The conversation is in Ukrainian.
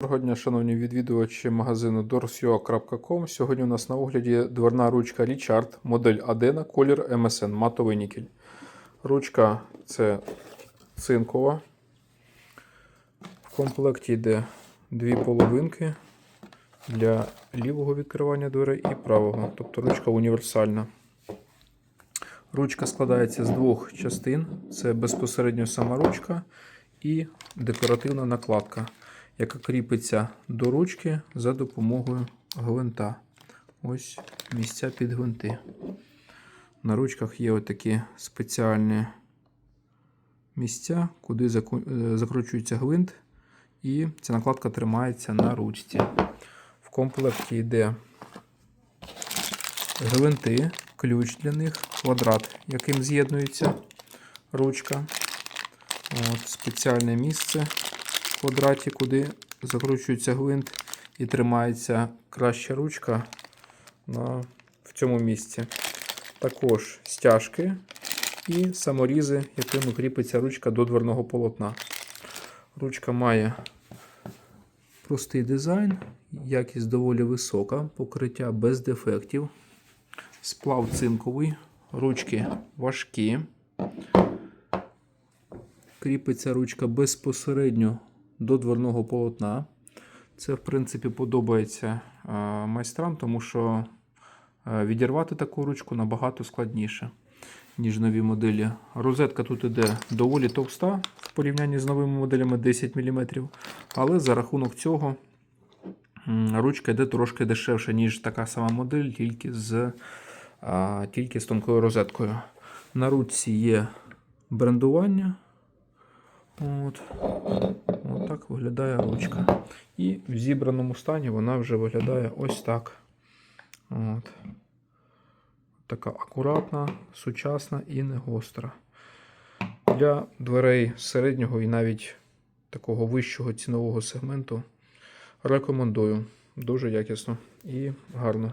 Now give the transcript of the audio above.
Доброго дня, шановні відвідувачі магазину dorsio.com. Сьогодні у нас на огляді дверна ручка Richard, модель Adena, колір MSN, матовий нікель. Ручка це цинкова. В комплекті йде дві половинки для лівого відкривання дверей і правого, тобто ручка універсальна. Ручка складається з двох частин: це безпосередньо сама ручка і декоративна накладка, яка кріпиться до ручки за допомогою гвинта. Ось місця під гвинти. На ручках є отакі спеціальні місця, куди е, закручується гвинт, і ця накладка тримається на ручці. В комплекті йде гвинти, ключ для них, квадрат, яким з'єднується ручка. От, спеціальне місце квадраті, куди закручується гвинт і тримається краща ручка на, в цьому місці. Також стяжки і саморізи, якими кріпиться ручка до дверного полотна. Ручка має простий дизайн, якість доволі висока, покриття без дефектів, сплав цинковий, ручки важкі. Кріпиться ручка безпосередньо до дверного полотна. Це, в принципі, подобається е, майстрам, тому що е, відірвати таку ручку набагато складніше, ніж нові моделі. Розетка тут іде доволі товста в порівнянні з новими моделями 10 мм, але за рахунок цього ручка йде трошки дешевше, ніж така сама модель, тільки з, тільки з тонкою розеткою. На ручці є брендування. От так виглядає ручка. І в зібраному стані вона вже виглядає ось так. От. Така акуратна, сучасна і не гостра. Для дверей середнього і навіть такого вищого цінового сегменту рекомендую. Дуже якісно і гарно.